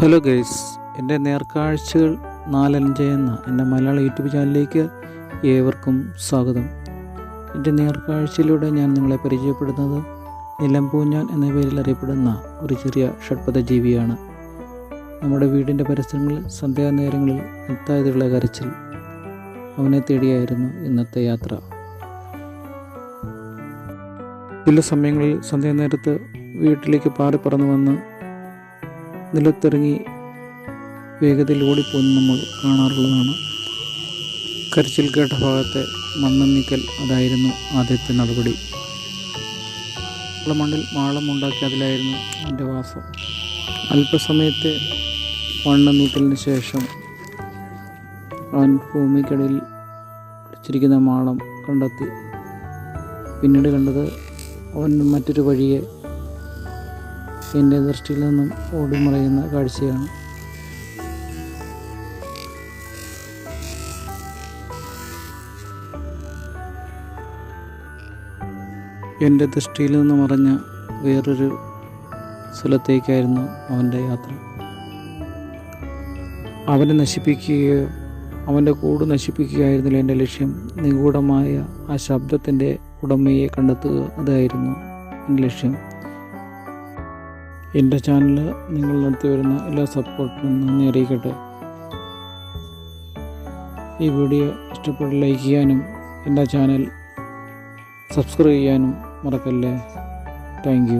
Hello guys എന്റെ നേർക്കാഴ്ചകൾ നാലഞ്ച് എന്ന എന്റെ മലയാള യൂട്യൂബ് ചാനലിലേക്ക് ഏവർക്കും സ്വാഗതം. എന്റെ നേർക്കാഴ്ചയിലൂടെ ഞാൻ നിങ്ങളെ പരിചയപ്പെടുന്നത് നിലമ്പൂഞ്ഞാൻ എന്ന പേരിൽ അറിയപ്പെടുന്ന ഒരു ചെറിയ ഷഡ്പഥ ജീവിയാണ് നമ്മുടെ വീടിന്റെ പരിസരങ്ങളിൽ സന്ധ്യാനേരങ്ങളിൽ എത്താതെയുള്ള കരച്ചിൽ അവനെ തേടിയായിരുന്നു ഇന്നത്തെ യാത്ര. ചില സമയങ്ങളിൽ സന്ധ്യാനേരത്ത് വീട്ടിലേക്ക് പാറിപ്പറന്നു വന്ന് നിലത്തിറങ്ങി വേഗതയിൽ ഓടിപ്പോകുന്ന നമ്മൾ കാണാറുള്ളതാണ്. കരച്ചിൽ കേട്ട ഭാഗത്തെ മണ്ണ് നീക്കൽ അതായിരുന്നു ആദ്യത്തെ നടപടി. മണ്ണിൽ മാളം ഉണ്ടാക്കി അതിലായിരുന്നു എന്റെ വാസം. അല്പസമയത്തെ മണ്ണ് നീക്കലിന് ശേഷം അവൻ ഭൂമിക്കടിയിൽ പിടിച്ചിരിക്കുന്ന മാളം കണ്ടെത്തി. പിന്നീട് കണ്ടത് അവൻ മറ്റൊരു വഴിയെ എന്റെ ദൃഷ്ടിയിൽ നിന്നും ഓടിമറയുന്ന കാഴ്ചയാണ്. എന്റെ ദൃഷ്ടിയിൽ നിന്ന് മറഞ്ഞ വേറൊരു സ്ഥലത്തേക്കായിരുന്നു അവന്റെ യാത്ര. അവനെ നശിപ്പിക്കുകയോ അവന്റെ കൂട് നശിപ്പിക്കുകയായിരുന്നില്ല എന്റെ ലക്ഷ്യം. നിഗൂഢമായ ആ ശബ്ദത്തിന്റെ ഉടമയെ കണ്ടെത്തുക അതായിരുന്നു എന്റെ ലക്ഷ്യം. എന്റെ ചാനൽ നിങ്ങൾ നടത്തി വരുന്ന എല്ലാ സപ്പോർട്ടിനും നന്ദി അറിയിക്കട്ടെ. ഈ വീഡിയോ ഇഷ്ടപ്പെട്ട് ലൈക്ക് ചെയ്യാനും എന്റെ ചാനൽ സബ്സ്ക്രൈബ് ചെയ്യാനും മറക്കല്ലേ. താങ്ക്